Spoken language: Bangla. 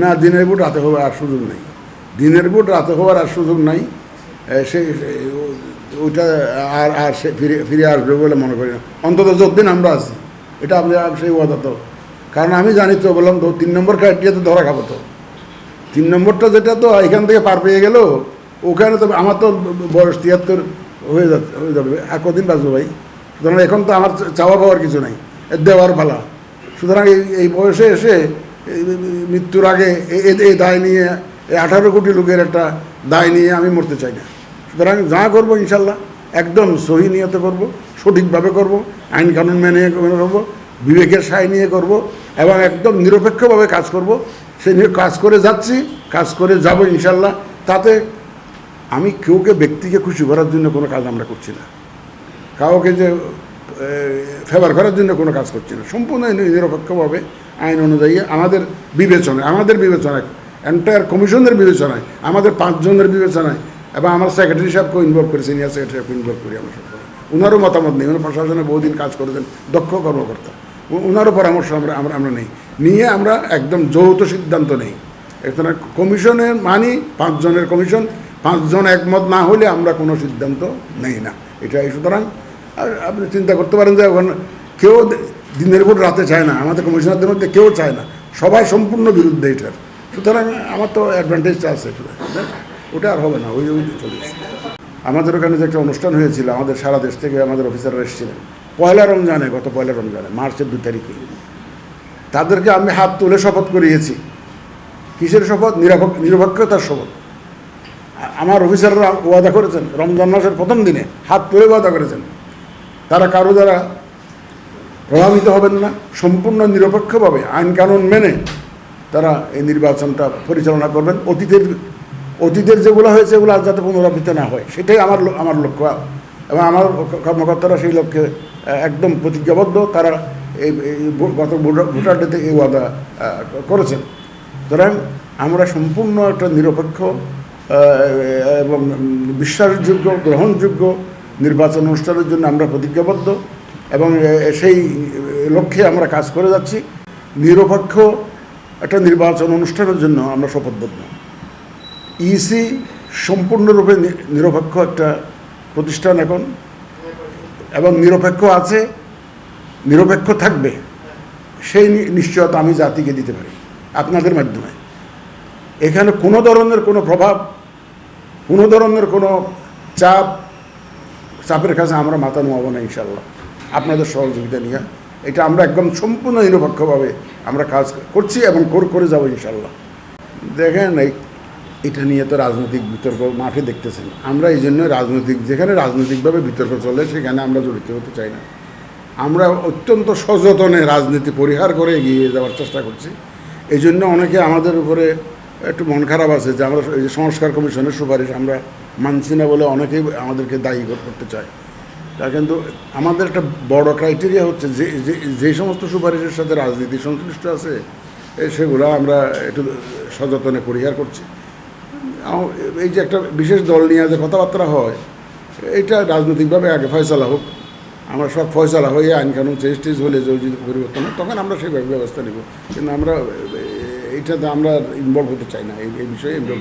না, দিনের ভোট রাতে হওয়ার আর সুযোগ নাই। দিনের ভোট রাতে হওয়ার আর সুযোগ নাই। সে ওইটা আর আর সে ফিরে ফিরে আসবে বলে মনে করি না। অন্তত যতদিন আমরা আছি, এটা আপনি সেই ওয়াদা তো। কারণ আমি জানি তো, বললাম তো, তিন নম্বর ক্রাইটেরিয়াতে ধরা খাব তো। তিন নম্বরটা যেটা তো, এখান থেকে পার পেয়ে গেল, ওখানে তো আমার তো বয়স তিয়াত্তর হয়ে যাচ্ছে, হয়ে যাবে। আর কদিন বাঁচবো ভাই? সুতরাং এখন তো আমার চাওয়া পাওয়ার কিছু নাই। দেওয়ার পালা। সুতরাং এই বয়সে এসে মৃত্যুর আগে এ- দায় নিয়ে এই আঠারো কোটি লোকের একটা দায় নিয়ে আমি মরতে চাই না। সুতরাং যা করব ইনশাল্লাহ, একদম সহি নিয়তে করব, সঠিকভাবে করব, আইন কানুন মেনে করব, বিবেকের সায় নিয়ে করব, এবং একদম নিরপেক্ষভাবে কাজ করব। সে নিয়ে কাজ করে যাচ্ছি, কাজ করে যাব ইনশাল্লাহ। তাতে আমি কেউকে ব্যক্তিকে খুশি করার জন্য কোনো কাজ আমরা করছি না। কাউকে যে ফেভার করার জন্য কোনো কাজ করছি না। সম্পূর্ণ নিরপেক্ষভাবে আইন অনুযায়ী আমাদের বিবেচনায় আমাদের বিবেচনায় এন্টায়ার কমিশনের বিবেচনায়, আমাদের পাঁচজনের বিবেচনায়, এবং আমার সেক্রেটারি সাহেবকেও ইনভলভ করি সিনিয়র সেক্রেটারি সাহেবকে ইনভলভ করি আমরা সব ওনারও মতামত নেই, উনি প্রশাসনে বহুদিন কাজ করেছেন, দক্ষ কর্মকর্তা। ওনারও পরামর্শ আমরা আমরা আমরা নেই। নিয়ে আমরা একদম যৌথ সিদ্ধান্ত নেই। এখানে কমিশনের মানি, পাঁচজনের কমিশন, পাঁচজন একমত না হলে আমরা কোনো সিদ্ধান্ত নেই না। এটাই সুতরাং, আর আপনি চিন্তা করতে পারেন যে এখন কেউ দিনের ভোট রাতে চায় না, আমাদের কমিশনারদের মধ্যে কেউ চায় না, সবাই সম্পূর্ণ বিরুদ্ধে এটার। সুতরাং আমার তো অ্যাডভান্টেজটা আছে ওটা আর হবে না, ওই ওই চলে। আমাদের ওখানে যে একটা অনুষ্ঠান হয়েছিল, আমাদের সারা দেশ থেকে আমাদের অফিসাররা এসেছিলেন। পয়লা রমজানে, গত পয়লা রমজানে, মার্চের দু তারিখে। তাদেরকে আমি হাত তুলে শপথ করিয়েছি। কিসের শপথ? নিরপেক্ষ নিরপেক্ষতার শপথ। আমার অফিসাররা ওয়াদা করেছেন, রমজান মাসের প্রথম দিনে হাত তুলে ওয়াদা করেছেন। তারা কারও দ্বারা প্রভাবিত হবেন না, সম্পূর্ণ নিরপেক্ষভাবে আইন কানুন মেনে তারা এই নির্বাচনটা পরিচালনা করবেন। অতীতের অতীতের যেগুলো হয়েছে এগুলো আর যাতে পুনরাবৃত্তি না হয়, সেটাই আমার আমার লক্ষ্য। এবং আমার কর্মকর্তারা সেই লক্ষ্যে একদম প্রতিজ্ঞাবদ্ধ। তারা এই গত ভোটার ডেতে এই ওয়াদা করেছেন। সুতরাং আমরা সম্পূর্ণ একটা নিরপেক্ষ এবং বিশ্বাসযোগ্য, গ্রহণযোগ্য নির্বাচন অনুষ্ঠানের জন্য আমরা প্রতিজ্ঞাবদ্ধ। এবং সেই লক্ষ্যে আমরা কাজ করে যাচ্ছি। নিরপেক্ষ একটা নির্বাচন অনুষ্ঠানের জন্য আমরা শপথবদ্ধ। ইসি সম্পূর্ণরূপে নি- নিরপেক্ষ একটা প্রতিষ্ঠান এখন। এবং নিরপেক্ষ আছে, নিরপেক্ষ থাকবে, সেই নিশ্চয়তা আমি জাতিকে দিতে পারি, আপনাদের মাধ্যমে। এখানে কোনো ধরনের কোনো প্রভাব, কোনো ধরনের কোনো চাপ, চাপের কাছে আমরা মাথা নোয়াবো না ইনশাল্লাহ আপনাদের সহযোগিতা নিয়ে। এটা আমরা একদম সম্পূর্ণ নিরপেক্ষভাবে আমরা কাজ করছি এবং কর- করে যাব ইনশাল্লাহ দেখেন এই, এটা নিয়ে তো রাজনৈতিক বিতর্ক মাঠে দেখতেছেন। আমরা এই জন্য রাজনৈতিক, যেখানে রাজনৈতিকভাবে বিতর্ক চলে, সেখানে আমরা জড়িত হতে চাই না। আমরা অত্যন্ত সযতনে রাজনীতি পরিহার করে এগিয়ে যাওয়ার চেষ্টা করছি। এই জন্য অনেকে আমাদের উপরে একটু মন খারাপ আছে যে আমরা এই যে সংস্কার কমিশনের সুপারিশ আমরা মানছি না বলে অনেকেই আমাদেরকে দায়ী কর- করতে চায়। তা কিন্তু আমাদের একটা বড় ক্রাইটেরিয়া হচ্ছে যে, যে- সমস্ত সুপারিশের সাথে রাজনীতি সংশ্লিষ্ট আছে সেগুলো আমরা একটু সযতনে পরিহার করছি। এই যে একটা বিশেষ দল নিয়ে যে কথাবার্তা হয়, এটা রাজনৈতিকভাবে আগে ফয়সলা হোক, আমরা সব ফয়সলা হয়ে আইন কানুন চেঞ্জ টেজ হলে যদি পরিবর্তন হয়, তখন আমরা সেইভাবে ব্যবস্থা নেব। কিন্তু আমরা এইটাতে আমরা ইনভলভ হতে চাই না, এই বিষয়ে ইনভলভ